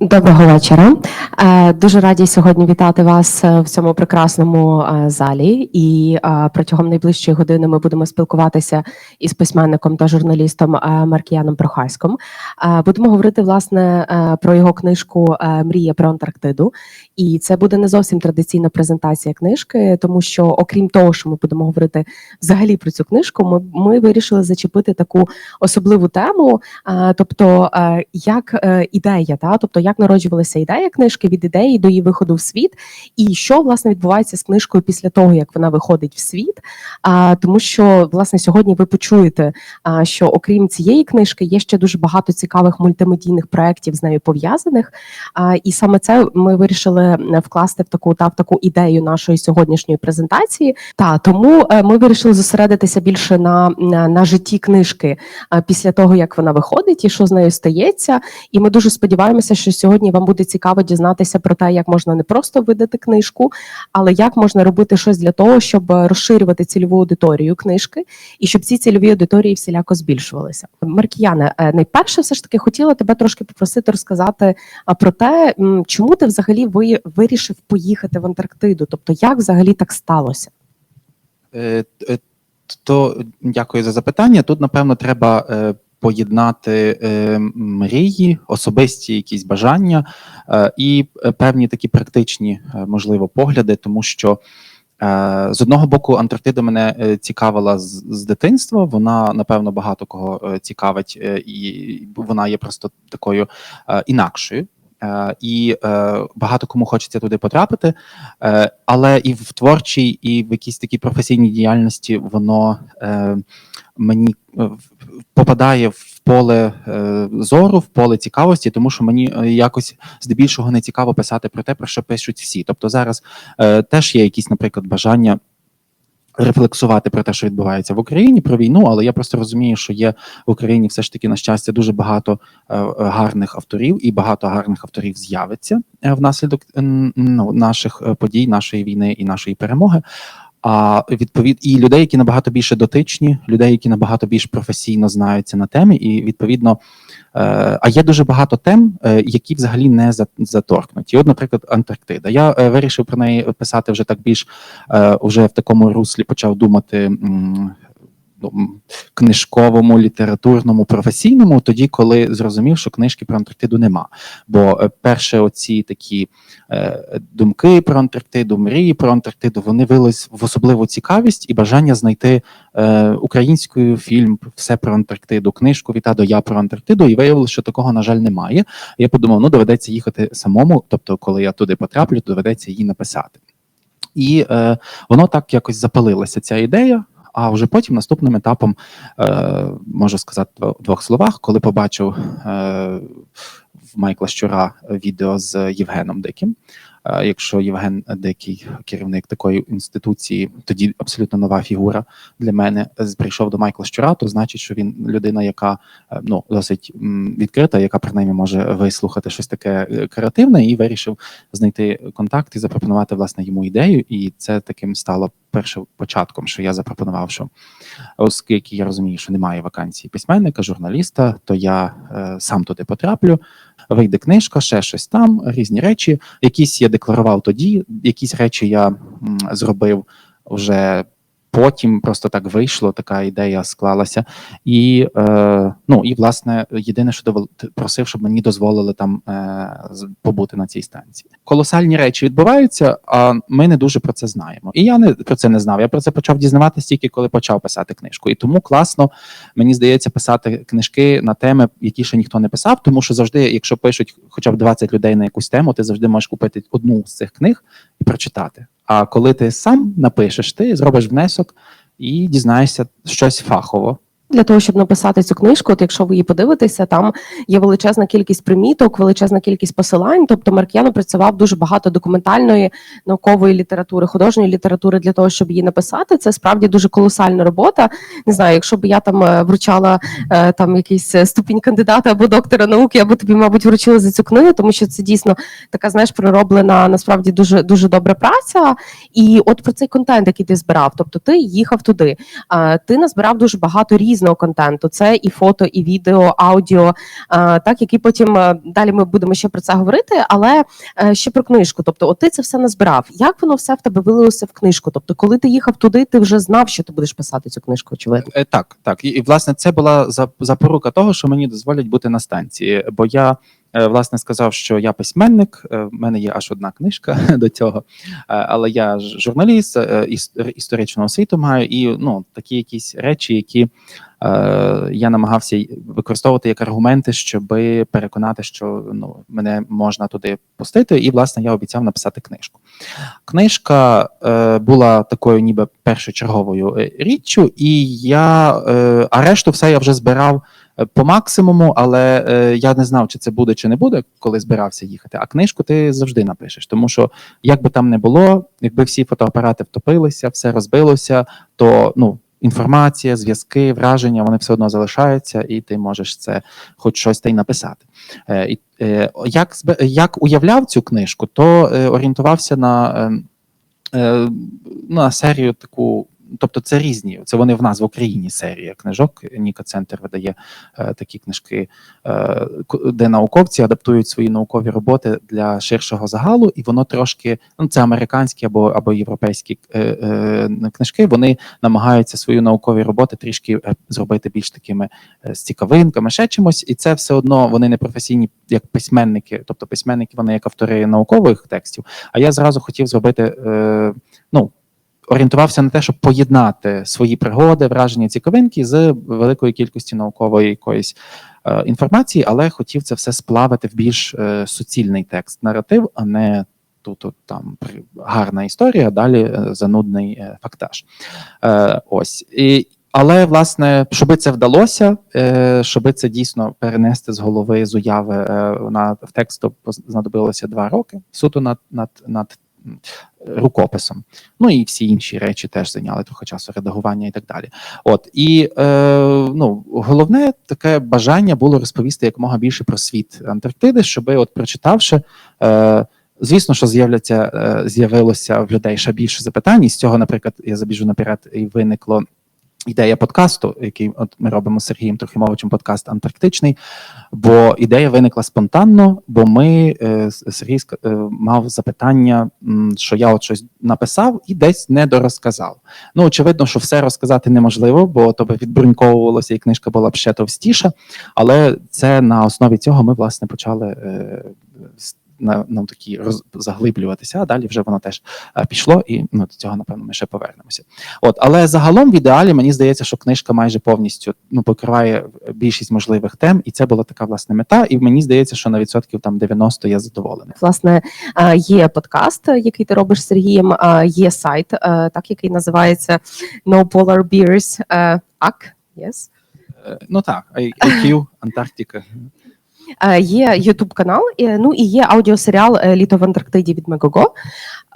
Доброго вечора. Е, Дуже раді сьогодні вітати вас е, в цьому прекрасному е, залі. І протягом найближчої години ми будемо спілкуватися із письменником та журналістом Маркіяном Прохаськом. Будемо говорити власне про його книжку Мрія про Антарктиду. І це буде не зовсім традиційна презентація книжки, тому що, окрім того, що ми будемо говорити взагалі про цю книжку, ми, ми вирішили зачепити таку особливу тему. Тобто, як ідея, та тобто як народжувалася ідея книжки від ідеї до її виходу в світ, і що власне відбувається з книжкою після того, як вона виходить в світ. А тому, що власне сьогодні ви почуєте, а, що окрім цієї книжки є ще дуже багато цікавих мультимедійних проєктів з нею пов'язаних. А, і саме це ми вирішили е, вкласти в таку та в таку ідею нашої сьогоднішньої презентації. Та тому е, ми вирішили зосередитися більше на, на, на житті книжки а, після того, як вона виходить, і що з нею стається. І ми дуже сподіваємося, що сьогодні вам буде цікаво дізнатися про те, як можна не просто видати книжку, але як можна робити щось для того, щоб е, розширювати цільову аудиторію книжки, і щоб ці цільові аудиторії всіляко збільшувалися. Маркіяне, найперше, все ж таки хотіла тебе трошки попросити розказати про те, чому ти взагалі ви вирішив поїхати в Антарктиду, тобто як взагалі так сталося? Е, е, То дякую за запитання. Тут, напевно, треба поєднати е, мрії, особисті якісь бажання е, і певні такі практичні, е, можливо, погляди, тому що. е, З одного боку, Антарктида мене е, цікавила з, з дитинства. Вона, напевно, багато кого цікавить, і вона є просто такою інакшою. Е, І е, багато кому хочеться туди потрапити. Е, але і в творчій, і в якійсь такій професійній діяльності воно мені попадає в поле зору, в поле цікавості, тому що мені якось здебільшого не цікаво писати про те, про що пишуть всі. Тобто зараз теж є якісь, наприклад, бажання. Рефлексувати про те, що відбувається в Україні, про війну, але я просто розумію, що є в Україні все ж таки на щастя дуже багато е, гарних авторів, і багато гарних авторів з'явиться е, внаслідок ну, наших е, подій, нашої війни і нашої перемоги. А відповід і людей, які набагато більше дотичні, людей, які набагато більш професійно знаються на темі, і відповідно, а є дуже багато тем, е, які взагалі не за- заторкнуті. От, наприклад, Антарктида. Я е, вирішив про неї писати вже так більш вже в такому руслі почав думати. Ну, Книжковому, літературному, професійному, тоді, коли зрозумів, що книжки про Антарктиду нема. Бо е, перше, оці такі е, думки про Антарктиду, мрії про Антарктиду, вони вились в особливу цікавість і бажання знайти е, українською фільм все про Антарктиду, книжку від А до Я про Антарктиду, і виявилося, що такого, на жаль, немає. Я подумав, ну доведеться їхати самому. Тобто, коли я туди потраплю, доведеться її написати. І е, воно так якось запалилася, ця єдея. А вже потім наступним етапом е, можу сказати в двох словах, коли побачив е, в Майкла Щура відео з Євгеном Диким. Е, Якщо Євген Дикий, керівник такої інституції, тоді абсолютно нова фігура для мене прийшов до Майкла Щура, то значить, що він людина, яка ну досить відкрита, яка принаймні може вислухати щось таке креативне, і вирішив знайти контакт і запропонувати власне йому ідею. І це таким стало першим початком, що я запропонував, що оскільки я розумію, що немає вакансії письменника, журналіста, то я е, сам туди потраплю. Вийде книжка, ще щось там, різні речі. Якісь я декларував тоді, якісь речі я м, зробив вже потім. Просто так вийшло, така ідея склалася. І е, ну і власне єдине, що просив, щоб мені дозволили там е, побути на цій станції. Колосальні речі відбуваються, а ми не дуже про це знаємо. І я не про це не знав. Я про це почав дізнаватися тільки коли почав писати книжку. І тому класно, мені здається, писати книжки на теми, які ще ніхто не писав, тому що завжди, якщо пишуть хоча б 20 людей на якусь тему, ти завжди можеш купити одну з цих книг і прочитати. А коли ти сам напишеш, ти зробиш внесок і дізнаєшся щось фахово. Для того щоб написати цю книжку, от якщо ви її подивитеся, там є величезна кількість приміток, величезна кількість посилань. Тобто Маркіян опрацював дуже багато документальної наукової літератури, художньої літератури для того, щоб її написати. Це справді дуже колосальна робота. Не знаю, якщо б я там е, вручала е, там якийсь е, ступінь кандидата або доктора науки, я би тобі, мабуть, вручила за цю книгу, тому що це дійсно така, знаєш, пророблена насправді дуже дуже добра праця. І от про цей контент, який ти збирав, тобто ти їхав туди, ти назбирав дуже багато різних. Різного контенту. Це і фото, і відео, аудіо, так які потім е, далі ми будемо ще про це говорити. Але е, ще про книжку. Тобто, от ти це все назбирав. Як воно все в тебе вилилося в книжку? Тобто, коли ти їхав туди, ти вже знав, що ти будеш писати цю книжку. Очевидно. Е, Так, так. І, власне це була за- запорука того, що мені дозволять бути на станції. Бо я власне сказав, що я письменник. е, В мене є аж одна книжка до цього, е, але я журналіст, е, іс- історичну освіту маю, і ну такі якісь речі, які е, я намагався використовувати як аргументи, щоб переконати, що ну мене можна туди пустити. І власне я обіцяв написати книжку. Книжка е, була такою, ніби першочерговою е, річчю, і я е, а решту все я вже збирав е, по максимуму, але е, я не знав, чи це буде, чи не буде, коли збирався їхати. А книжку ти завжди напишеш, тому що як би там не було, якби всі фотоапарати втопилися, все розбилося, то ну. Інформація, зв'язки, враження, вони все одно залишаються, і ти можеш це хоч щось та й написати. Е, е, як, як уявляв цю книжку, то е, орієнтувався на, е, е, на серію таку. Тобто це різні, це вони в нас в Україні серія книжок. Ніка Центр видає е, такі книжки, е, де науковці адаптують свої наукові роботи для ширшого загалу, і воно трошки ну це американські або або європейські е, е, книжки. Вони намагаються свої наукові роботи трішки е, зробити більш такими е, з цікавинками, ще чимось, і це все одно вони не професійні як письменники, тобто письменники, вони як автори наукових текстів. А я зразу хотів зробити е, ну. Орієнтувався на те, щоб поєднати свої пригоди, враження, цікавинки з великою кількістю наукової якоїсь е, інформації, але хотів це все сплавити в більш е, суцільний текст, наратив, а не тут там гарна історія, далі е, занудний е, фактаж. Е, ось. І, але власне, щоб це вдалося, е, щоб це дійсно перенести з голови з уяви е, на в текст, знадобилося два роки суто над, над, над рукописом. Ну і всі інші речі теж зайняли трохи часу редагування і так далі. От і е, ну головне таке бажання було розповісти якомога більше про світ Антарктиди, щоби от прочитавши. Е, Звісно, що з'являться е, з'явилося в людей ще більше запитань. І з цього, наприклад, я забіжу наперед, і виникло ідея подкасту, який от ми робимо з Сергієм Трохимовичем, подкаст Антарктичний. Бо ідея виникла спонтанно, бо ми е, Сергій е, мав запитання, що я от щось написав і десь не дорозказав. Ну, очевидно, що все розказати неможливо, бо то би відбруньковувалося, і книжка була б ще товстіша. Але це на основі цього ми власне почали е, на, на такі роз, заглиблюватися, а далі вже воно теж е, пішло, і ну, до цього, напевно, ми ще повернемося. От, але загалом в ідеалі мені здається, що книжка майже повністю ну, покриває більшість можливих тем, і це була така власне мета. І мені здається, що на відсотків там 90 я задоволений. Власне, е, є подкаст, е, який ти робиш з Сергієм, е, є сайт, е, так який називається No Polar Bears е, AC. Yes. Е, Ну так, IQ, Антарктика. Е, Є Ютуб канал, ну і є аудіосеріал е, Літо в Антарктиді від Мегого.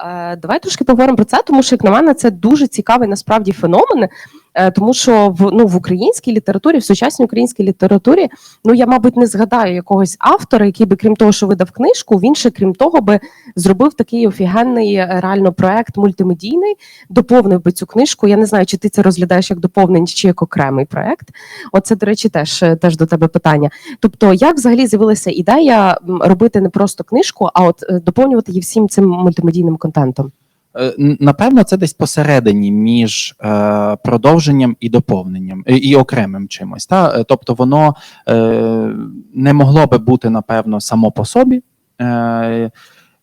Е, Давай трошки поговоримо про це, тому що, як на мене, це дуже цікавий насправді феномен. Е, Тому що в ну в українській літературі, в сучасній українській літературі, ну я мабуть не згадаю якогось автора, який би крім того, що видав книжку, він ще крім того би зробив такий офігенний е, реально проект мультимедійний, доповнив би цю книжку. Я не знаю, чи ти це розглядаєш як доповнення, чи як окремий проект. Оце, до речі, теж е, теж до тебе питання. Тобто, як взагалі з'явилася ідея робити не просто книжку, а от доповнювати її всім цим мультимедійним контентом? Е, Напевно, це десь посередині між е, продовженням і доповненням, і, і окремим чимось. Та? Е, Тобто воно е, не могло би бути, напевно, само по собі, е,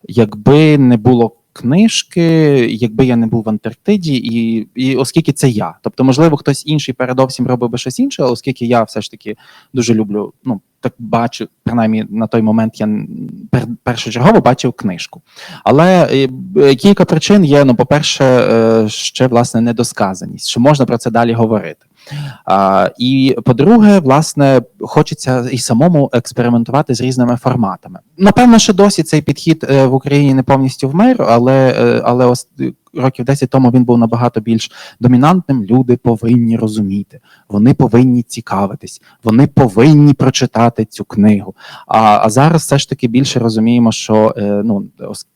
якби не було книжки, якби я не був в Антарктиді, і, і оскільки це я. Тобто, можливо, хтось інший передовсім робив би щось інше, але оскільки я все ж таки дуже люблю, ну так бачу, принаймні на той момент я пер, першочергово бачив книжку. Але е, кілька причин є. Ну, по-перше, е, ще власне недосказаність, що можна про це далі говорити. А, і по-друге, власне, хочеться і самому експериментувати з різними форматами. Напевно, що досі цей підхід е, в Україні не повністю вмер, але, е, але ос- років 10 тому він був набагато більш домінантним. Люди повинні розуміти, вони повинні цікавитись, вони повинні прочитати цю книгу. А, а зараз все ж таки більше розуміємо, що е, ну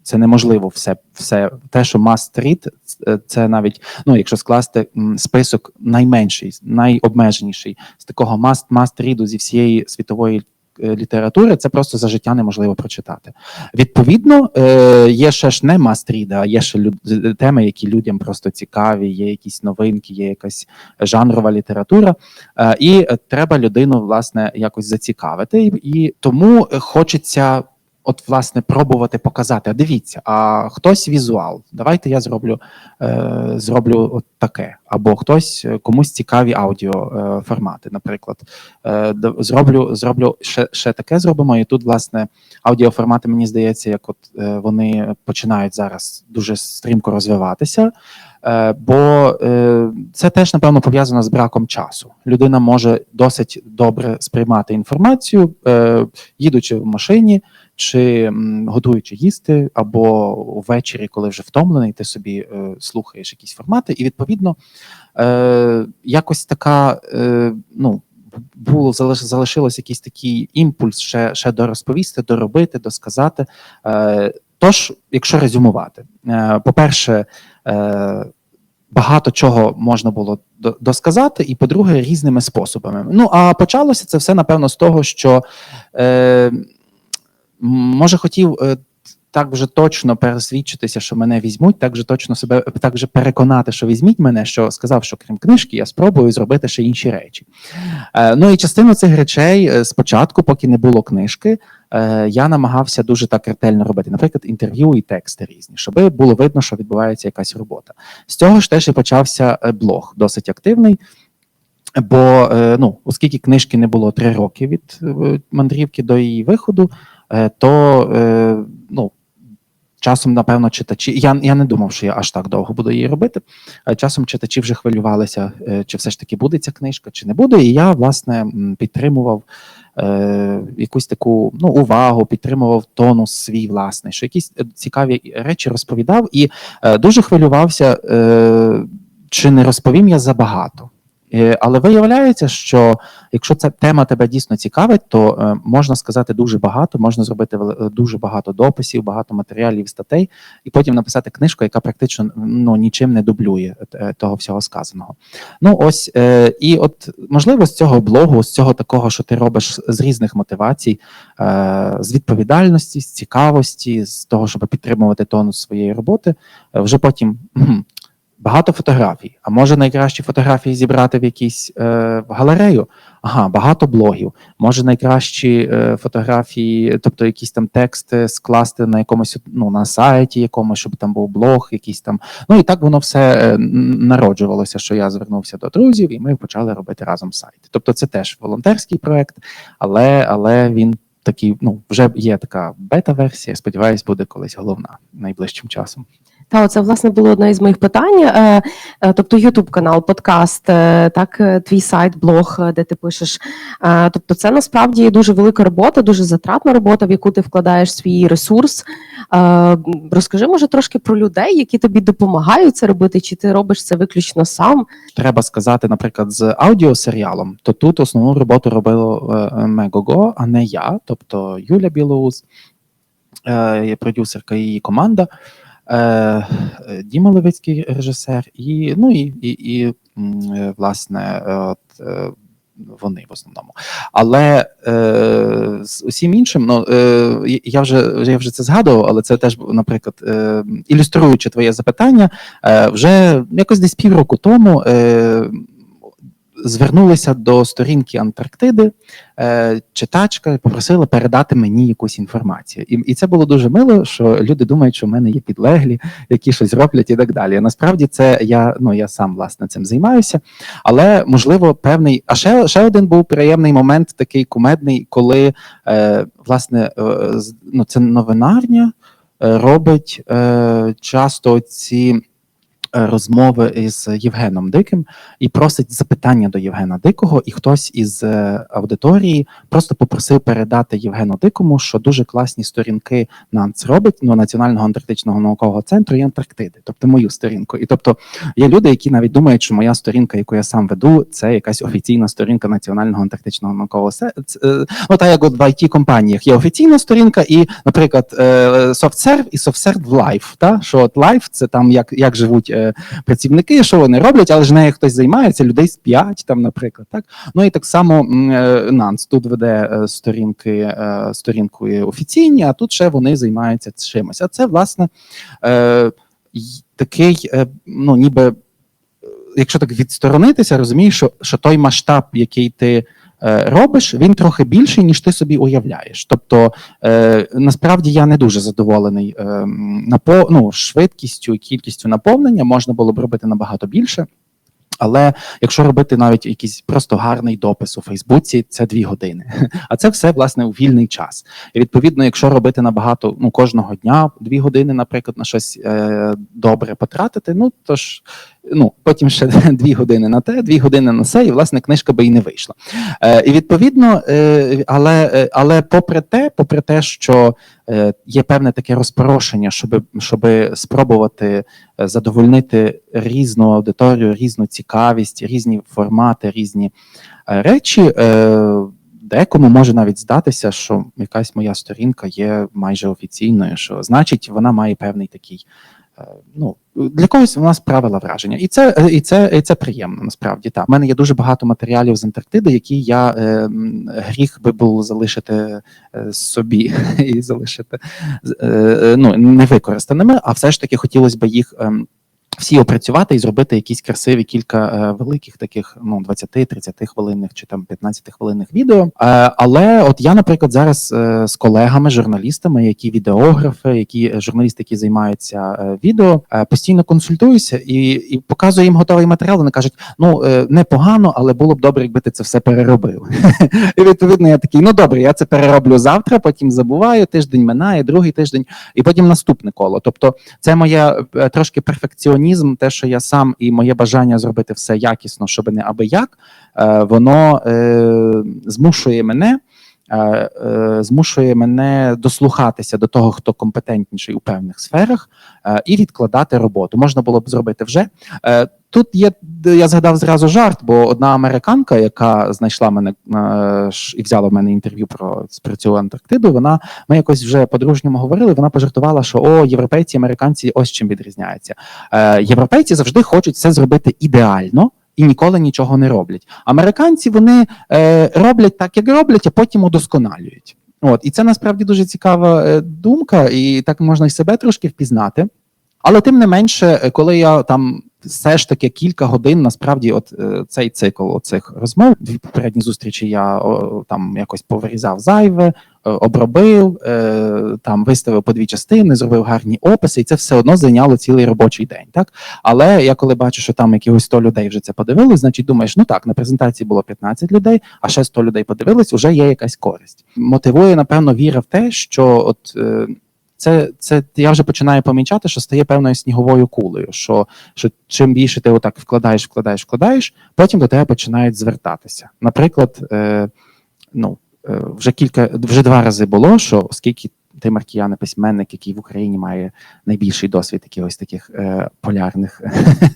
це неможливо все, все те, що must read, це- це навіть ну, якщо скласти список найменший, найобмеженіший з такого must, must read зі всієї світової е, літератури, це просто за життя неможливо прочитати. Відповідно, е, є ще ж не мастріда, а є ще люд, теми, які людям просто цікаві, є якісь новинки, є якась жанрова література. Е, І е, треба людину власне якось зацікавити, і, тому е, хочеться. От, власне, пробувати показати. А дивіться, а хтось візуал. Давайте я зроблю, е, зроблю от таке. Або хтось е, комусь цікаві аудіо е, наприклад. Е, зроблю, зроблю ще, ще таке зробимо. І тут, власне, аудіоформати, мені здається, як от е, вони починають зараз дуже стрімко розвиватися. Е, Бо це теж напевно пов'язано з браком часу. Людина може досить добре сприймати інформацію, їдучи в машині чи готуючи їсти, або ввечері, коли вже втомлений, ти собі е, слухаєш якісь формати, і відповідно е, якось така, е, ну. Було залиш, залишилось якийсь такий імпульс ще, ще дорозповісти, доробити, досказати. Е, тож, якщо резюмувати, е, по-перше, е, багато чого можна було до- досказати, і по-друге, різними способами. Ну а почалося це все напевно з того, що може хотів. е, Так вже точно пересвідчитися, що мене візьмуть, так вже точно себе так вже переконати, що візьміть мене, що сказав, що крім книжки, я спробую зробити ще інші речі. Е, ну і частину цих речей е, спочатку, поки не було книжки, я намагався дуже так ретельно робити, наприклад, інтерв'ю і тексти різні, щоб було видно, що відбувається якась робота. З цього ж теж і почався блог, досить активний. Бо ну, оскільки книжки не було три роки від мандрівки до її виходу, то е, ну, часом, напевно, читачі. Я, я не думав, що я аж так довго буду її робити. Е, Часом читачі вже хвилювалися, е, чи все ж таки буде ця книжка, чи не буде. І я, власне, підтримував е, якусь таку ну, увагу, підтримував тонус свій власний, що якісь е, цікаві речі розповідав і е, дуже хвилювався, е, чи не розповім я забагато. Е, Але виявляється, що якщо ця тема тебе дійсно цікавить, то е, можна сказати дуже багато, можна зробити е, дуже багато дописів, багато матеріалів, статей, і потім написати книжку, яка практично ну, нічим не дублює того всього сказаного. Ну ось і от можливо з цього блогу, з цього такого, що ти робиш з різних мотивацій, з відповідальності, з цікавості, з того, щоб підтримувати тонус своєї роботи, вже потім. Багато фотографій. А може найкращі фотографії зібрати в якійсь е, в галерею? Ага, багато блогів. Може найкращі е, фотографії, тобто якісь там тексти скласти на якомусь ну, на сайті якомусь, щоб там був блог, якийсь там. Ну і так воно все е, народжувалося, що я звернувся до друзів, і ми почали робити разом сайт. Тобто, це теж волонтерський проект, але, але він такий, ну вже є така бета-версія. Сподіваюсь, буде колись головна найближчим часом. Та, це власне було одне із моїх питань. Е, е, Тобто, Ютуб канал, подкаст, е, так, твій сайт, блог, де ти пишеш. Тобто, це насправді дуже велика робота, дуже затратна робота, в яку ти вкладаєш свій ресурс. Розкажи, може, трошки про людей, які тобі допомагають це робити, чи ти робиш це виключно сам? треба сказати, наприклад, з аудіосеріалом, то тут основну роботу робило Мегого, а не я, тобто Юля Білоус, продюсерка і її команда, Діма Левицький режисер, і ну і, і, і е, власне, е, от, е, вони в основному. Але е, з усім іншим, ну е, я вже я вже це згадував, але це теж, наприклад, е, ілюструючи твоє запитання, Е, Вже якось десь півроку тому е, звернулися до сторінки Антарктиди е, читачка попросила передати мені якусь інформацію. І, і це було дуже мило, що люди думають, що в мене є підлеглі, які щось роблять і так далі. Насправді це я, ну, я сам власне цим займаюся, але можливо певний. А ще, ще один був приємний момент, такий кумедний, коли е, власне е, ну, це новинарня е, робить е, часто ці розмови із Євгеном Диким і просить запитання до Євгена Дикого, і хтось із е, аудиторії просто попросив передати Євгену Дикому, що дуже класні сторінки НАНЦ робить ну, Національного антарктичного наукового центру і Антарктиди, тобто мою сторінку. І тобто є люди, які навіть думають, що моя сторінка, яку я сам веду, це якась офіційна сторінка Національного антарктичного наукового центру. Ну так як от в it компаніях є офіційна сторінка, і, наприклад, е, SoftServe і SoftServe Live, та що от Live – це там як, як живуть е, працівники, що вони роблять, але ж нею хтось займається, людей 5, там, наприклад. Так? Ну і так само е, Нанс тут веде е, сторінки, е, сторінкою офіційні, а тут ще вони займаються чимось. А це, власне, такий, ну, ніби, якщо так відсторонитися, розумієш, що, що той масштаб, який ти. Е, Робиш, він трохи більший, ніж ти собі уявляєш. Тобто, е, насправді я не дуже задоволений е, напо, ну, швидкістю і кількістю наповнення, можна було б робити набагато більше. Але якщо робити навіть якийсь просто гарний допис у Фейсбуці, це дві години. А це все власне у вільний час. І відповідно, якщо робити набагато ну кожного дня дві години, наприклад, на щось е, добре потратити, ну то ж ну потім ще дві години на те, дві години на це, і власне книжка би і не вийшла. Е, і відповідно, е, але, е, але попри те, попри те, що е, є певне таке розпорошення, щоб, щоб спробувати задовольнити різну аудиторію, різну цікавість, різні формати, різні е, речі. Е, Декому може навіть здатися, що якась моя сторінка є майже офіційною, що значить вона має певний такий. Е, Ну для когось у нас правила враження, і це е, і це і це приємно. Насправді. У мене є дуже багато матеріалів з Антарктиди, які я е, гріх би було залишити е, собі і залишити е, е, ну невикористаними, а все ж таки хотілося б їх. ем, всі опрацювати і зробити якісь красиві кілька е, великих таких ну 20-30 хвилинних чи там 15 хвилинних відео. Е, але от я, наприклад, зараз е, з колегами, журналістами, які відеографи, які журналісти, які займаються відео, постійно консультуюся і, і показую їм готовий матеріал. Вони кажуть: ну непогано, але було б добре, якби ти це все переробив. І відповідно я такий, ну добре, я це перероблю завтра, потім забуваю. Тиждень минає, другий тиждень, і потім наступне коло. Тобто, це моя трошки перфекціонізм, те, що я сам і моє бажання зробити все якісно, щоб не аби як, е, воно е, змушує мене. Е, е, Змушує мене дослухатися до того, хто компетентніший у певних сферах, е, і відкладати роботу. Можна було б зробити вже. Тут є я згадав зразу жарт, бо одна американка, яка знайшла мене і взяла в мене інтерв'ю про, про Антарктиду. Вона ми якось вже по-дружньому говорили. Вона пожартувала, що о, європейці, американці ось чим відрізняються. Європейці завжди хочуть все зробити ідеально. І ніколи нічого не роблять. Американці вони е, роблять так, як роблять, а потім удосконалюють. От і це насправді дуже цікава е, думка, і так можна і себе трошки впізнати. Але тим не менше, е, коли я там все ж таки кілька годин, насправді, от е, цей цикл оцих розмов, дві попередні зустрічі я о, там якось повирізав зайве, е, обробив, е, там виставив по дві частини, зробив гарні описи, і це все одно зайняло цілий робочий день. Так, але я коли бачу, що там якихось 100 людей вже це подивились, значить думаєш, ну так, на презентації було 15 людей, а ще 100 людей подивились, вже є якась користь. Мотивує, напевно, віра в те, що от. е, це, це я вже починаю помічати, що стає певною сніговою кулею. Що, що чим більше ти отак вкладаєш, вкладаєш, вкладаєш, потім до тебе починають звертатися. Наприклад, е, ну е, вже кілька вже два рази було, що оскільки ти маркіяни письменник, який в Україні має найбільший досвід якихось таких е, полярних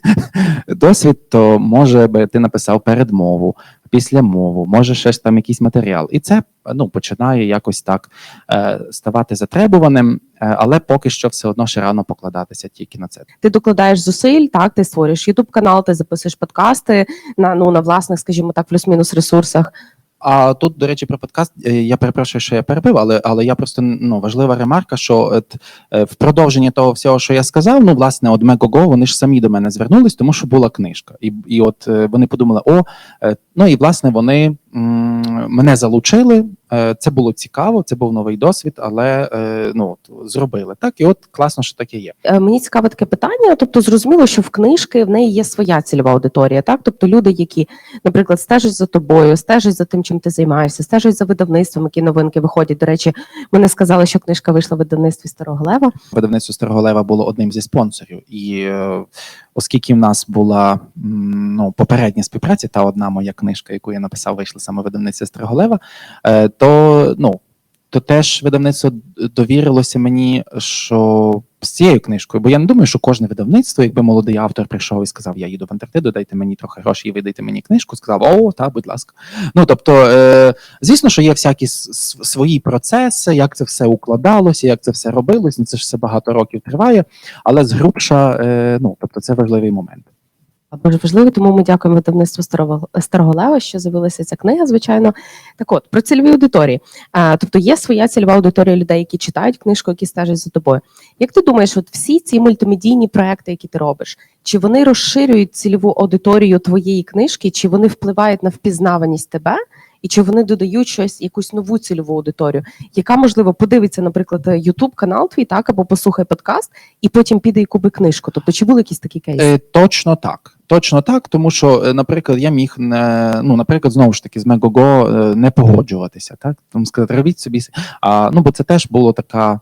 досвід, то може би ти написав передмову, післямову, може ще там якийсь матеріал, і це ну починає якось так е, ставати затребуваним, е, але поки що все одно ще рано покладатися тільки на це. Ти докладаєш зусиль, так ти створюєш Ютуб канал, ти записуєш подкасти на ну на власних, скажімо так, плюс-мінус ресурсах. А тут, до речі, про подкаст е, я перепрошую, що я перебив, але але я просто ну важлива ремарка, що от, е, в продовженні того всього, що я сказав, ну власне, от Megogo, вони ж самі до мене звернулись, тому що була книжка, і і от е, вони подумали, о, ну і власне вони м, мене залучили, Це було цікаво, це був новий досвід, але е, ну от, зробили так. І от класно, що таке є. Е, Мені цікаве таке питання. Тобто, зрозуміло, що в книжки в неї є своя цільова аудиторія, так тобто люди, які, наприклад, стежать за тобою, стежать за тим, чим ти займаєшся, стежать за видавництвом, які новинки виходять. До речі, ми не сказали, що книжка вийшла в видавництві Старого Лева. Видавництво Старого Лева було одним зі спонсорів, і е, оскільки в нас була ну, попередня співпраця, та одна моя книжка, яку я написав, вийшла саме видавниця видавництві Старого Лева, е, то ну. То теж видавництво довірилося мені, що з цією книжкою, бо я не думаю, що кожне видавництво, якби молодий автор прийшов і сказав, я їду в Антарктиду, дайте мені трохи грошей і видайте мені книжку, сказав, о, та, будь ласка. Ну тобто, е, звісно, що є всякі свої процеси, як це все укладалося, як це все робилось. Ну, це ж все багато років триває, але згрубша, е, ну тобто, це важливий момент. Дуже важливо, тому ми дякуємо видавництву Старого, Старого Лева, що з'явилася ця книга, звичайно. Так от, про цільові аудиторії. А, тобто є своя цільова аудиторія людей, які читають книжку, які стежать за тобою. Як ти думаєш, от всі ці мультимедійні проекти, які ти робиш, чи вони розширюють цільову аудиторію твоєї книжки, чи вони впливають на впізнаваність тебе? І чи вони додають щось, якусь нову цільову аудиторію, яка можливо подивиться, наприклад, Ютуб канал твій, так або послухає подкаст, і потім піде і купить книжку. Тобто, чи були якісь такі кейси? Е, точно так. Точно так, тому що, е, наприклад, я міг не ну, наприклад, знову ж таки, з Мегого не погоджуватися, так там сказати, робіть собі. А ну, бо це теж було така,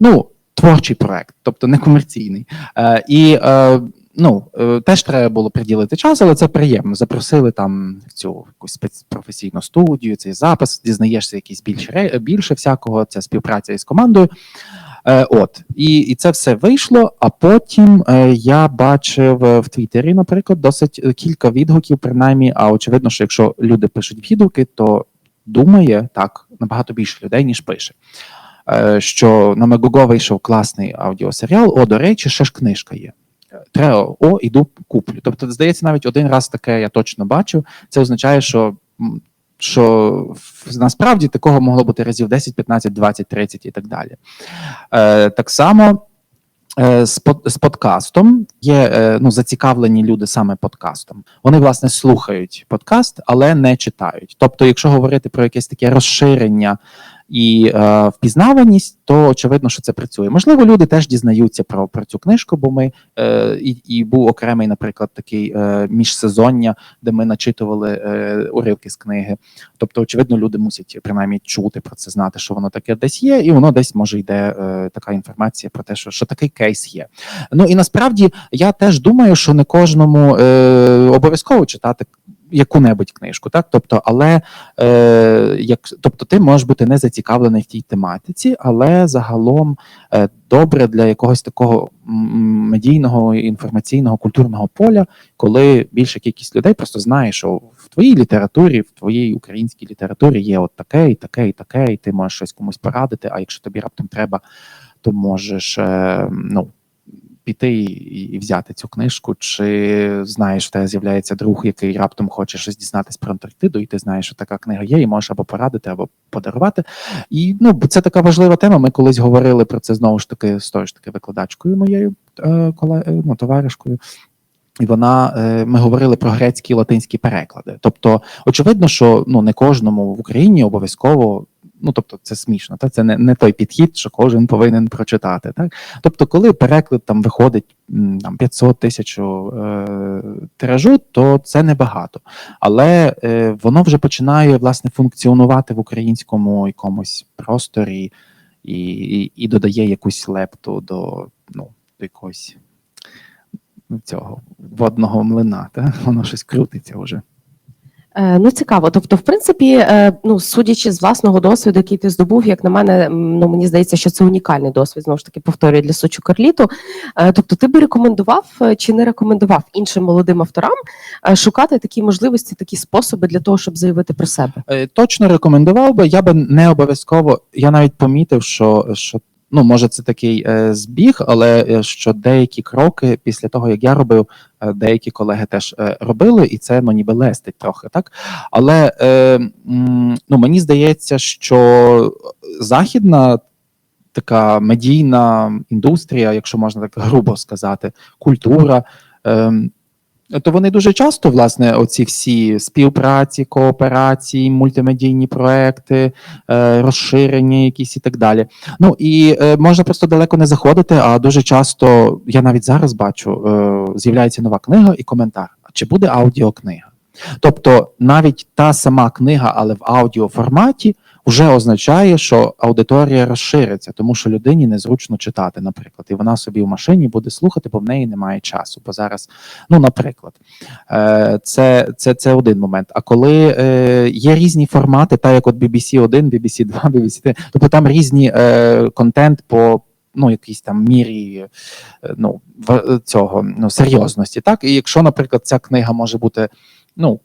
ну, творчий проект, тобто не комерційний. Е, і е, ну, теж треба було приділити час, але це приємно. Запросили там цю якусь спецпрофесійну студію, цей запис, дізнаєшся якісь більше більше всякого. Ця співпраця із командою. Е, от і, і це все вийшло. А потім е, я бачив е, в Твіттері, наприклад, досить е, кілька відгуків, принаймні. А очевидно, що якщо люди пишуть відгуки, то думає так набагато більше людей, ніж пише. Е, що на Мегого вийшов класний аудіосеріал. О, до речі, ще ж книжка є. Треба, о, іду куплю. Тобто, здається, навіть один раз таке я точно бачив. Це означає, що. Що насправді такого могло бути разів 10, 15, 20, 30 і так далі. Е, так само е, з подкастом є е, ну, зацікавлені люди саме подкастом. Вони, власне, слухають подкаст, але не читають. Тобто, якщо говорити про якесь таке розширення і е, впізнаваність, то очевидно, що це працює. Можливо, люди теж дізнаються про, про цю книжку, бо ми е, і, і був окремий, наприклад, такий е, міжсезоння, де ми начитували е, уривки з книги. Тобто, очевидно, люди мусять принаймні чути про це, знати, що воно таке десь є, і воно десь може йде е, така інформація про те, що, що такий кейс є. Ну і насправді я теж думаю, що не кожному е, обов'язково читати. Яку-небудь книжку, так тобто, але е, як тобто, ти можеш бути не зацікавлений в тій тематиці, але загалом е, добре для якогось такого медійного інформаційного культурного поля, коли більша кількість людей просто знає, що в твоїй літературі, в твоїй українській літературі є от таке, і таке, і таке, і ти можеш щось комусь порадити. А якщо тобі раптом треба, то можеш е, ну. Піти і, взяти цю книжку, чи знаєш, в тебе з'являється друг, який раптом хоче щось дізнатись про Антарктиду, і ти знаєш, що така книга є, і можеш або порадити, або подарувати. І ну, це така важлива тема. Ми колись говорили про це знову ж таки з тою ж таки викладачкою моєю е, е, ну, товаришкою. І вона е, ми говорили про грецькі і латинські переклади. Тобто, очевидно, що ну не кожному в Україні обов'язково. Ну, тобто, це смішно, та це не, не той підхід, що кожен повинен прочитати. Так? Тобто, коли переклад там виходить там 500 тисяч е, тиражу, то це небагато. Але е, воно вже починає власне функціонувати в українському якомусь просторі і, і, і додає якусь лепту до, ну, до якогось цього водного млина. Та? Воно щось крутиться вже. Е, Ну, цікаво. Тобто, в принципі, е, ну судячи з власного досвіду, який ти здобув, як на мене, ну мені здається, що це унікальний досвід. Знову ж таки, повторюю для Сочу Карліту. Е, Тобто, ти би рекомендував чи не рекомендував іншим молодим авторам шукати такі можливості, такі способи для того, щоб заявити про себе. Точно рекомендував би. Я би не обов'язково. Я навіть помітив, що, що ну може це такий е, збіг, але е, що деякі кроки після того, як я робив, е, деякі колеги теж е, робили, і це ну ніби лестить трохи, так. Але е, м, ну мені здається, що західна. Така медійна індустрія, якщо можна так грубо сказати, культура. ем, то вони дуже часто, власне, оці всі співпраці, кооперації, мультимедійні проекти, е, розширення якісь і так далі. Ну і е, можна просто далеко не заходити, а дуже часто я навіть зараз бачу, е, з'являється нова книга і коментар. Чи буде аудіокнига? Тобто навіть та сама книга, але в аудіоформаті, вже означає, що аудиторія розшириться, тому що людині незручно читати, наприклад, і вона собі в машині буде слухати, бо в неї немає часу. Бо зараз, ну, наприклад, е, це, це, це один момент. А коли е, є різні формати, так як от BBC 1, BBC 2, BBC 3, тобто там різні е, контент по. Ну, якійсь там мірі ну, цього ну, серйозності. Так, і якщо, наприклад, ця книга може бути, ну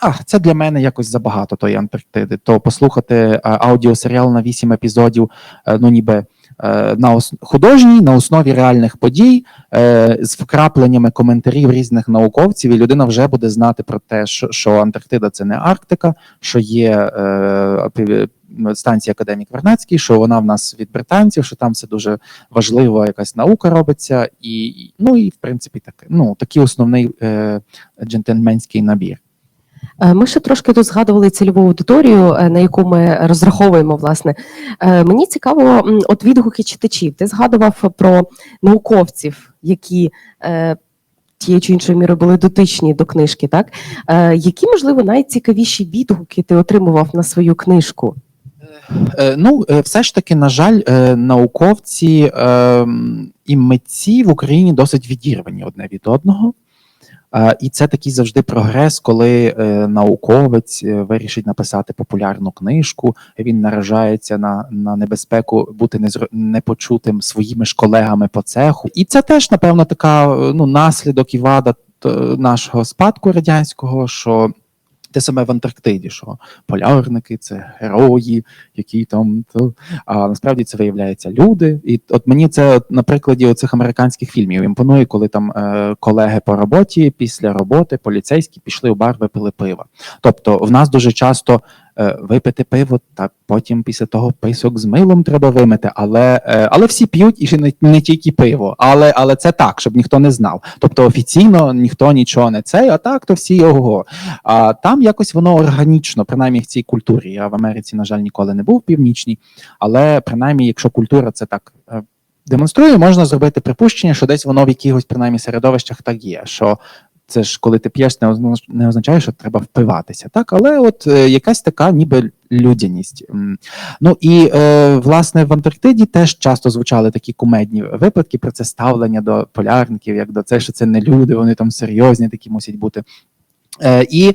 а, це для мене якось забагато тої Антарктиди, то послухати е, аудіосеріал на 8 епізодів, е, ну ніби е, на ос... художній, на основі реальних подій, з вкрапленнями коментарів різних науковців, і людина вже буде знати про те, що, Антарктида це не Арктика, що є станція Академік Вернацький, що вона в нас від британців, що там все дуже важливо, якась наука робиться, і ну і в принципі таке. Ну такий основний е, джентльменський набір. Е, Ми ще трошки тут згадували цільову аудиторію, е, на яку ми розраховуємо. Власне, Е, мені цікаво, от відгуки читачів. Ти згадував про науковців, які тією чи іншою мірою були дотичні до книжки. Так які можливо найцікавіші відгуки ти отримував на свою книжку? Ну, все ж таки, на жаль, науковці е, і митці в Україні досить відірвані одне від одного. Е, І це такий завжди прогрес, коли е, науковець е, вирішить написати популярну книжку. Він наражається на, на небезпеку бути непочутим своїми ж колегами по цеху. І це теж, напевно, така е, ну, наслідок і вада нашого спадку радянського, що те саме в Антарктиді, що полярники це герої, які там то а насправді це виявляється люди. І от мені це на прикладі оцих американських фільмів імпонує, коли там е, колеги по роботі після роботи поліцейські пішли у бар, випили пива. Тобто, в нас дуже часто випити пиво, та потім після того писок з милом треба вимити, але, е, але всі п'ють і ще не, не тільки пиво, але, але це так, щоб ніхто не знав. Тобто офіційно ніхто нічого не цей, а так то всі ого. А там якось воно органічно, принаймні в цій культурі. Я в Америці, на жаль, ніколи не був в північній, але принаймні, якщо культура це так е, демонструє, можна зробити припущення, що десь воно в якихось принаймні середовищах так є. що це ж коли ти п'єш, не означає, що треба впиватися, так але от е, якась така ніби людяність. Ну і е, власне в Антарктиді теж часто звучали такі кумедні випадки про це ставлення до полярників, як до це, що це не люди, вони там серйозні, такі мусять бути. Е, і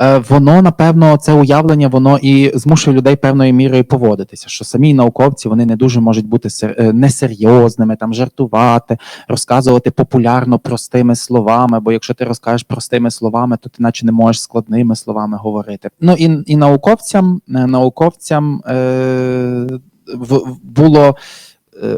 е, воно, напевно, це уявлення, воно і змушує людей певною мірою поводитися, що самі науковці вони не дуже можуть бути е, несерйозними, там жартувати, розказувати популярно простими словами. Бо якщо ти розкажеш простими словами, то ти наче не можеш складними словами говорити. Ну і, і науковцям, науковцям е, було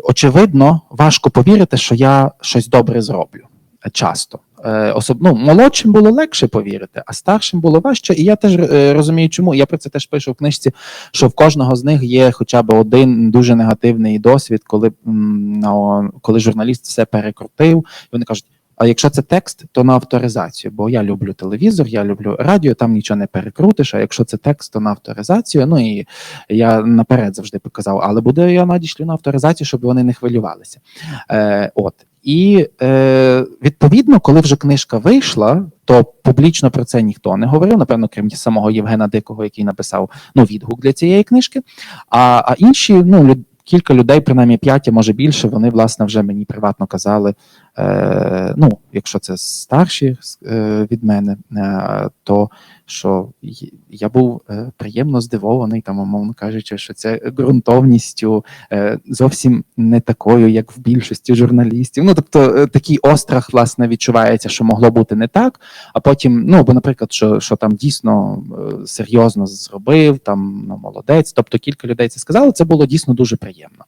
очевидно важко повірити, що я щось добре зроблю часто. Е, особ... ну, молодшим було легше повірити, а старшим було важче. І я теж е, розумію, чому. Я про це теж пишу в книжці, що в кожного з них є хоча б один дуже негативний досвід, коли, на- коли журналіст все перекрутив, і вони кажуть. А якщо це текст, то на авторизацію, бо я люблю телевізор, я люблю радіо, там нічого не перекрутиш. А якщо це текст, то на авторизацію. Ну і я наперед завжди показав, але буде я надішлю на авторизацію, щоб вони не хвилювалися. Е, от і е, відповідно, коли вже книжка вийшла, то публічно про це ніхто не говорив. Напевно, крім самого Євгена Дикого, який написав ну відгук для цієї книжки. А, а інші, ну люд, кілька людей, принаймні п'ять, а може більше, вони власне вже мені приватно казали. Е, ну, якщо це старші е, від мене, е, то що я був е, приємно здивований, там, умовно кажучи, що це ґрунтовністю зовсім не такою, як в більшості журналістів. Ну тобто такий острах власне відчувається, що могло бути не так. А потім, ну бо, наприклад, що, що там дійсно серйозно зробив, там ну, молодець. Тобто кілька людей це сказали. Це було дійсно дуже приємно.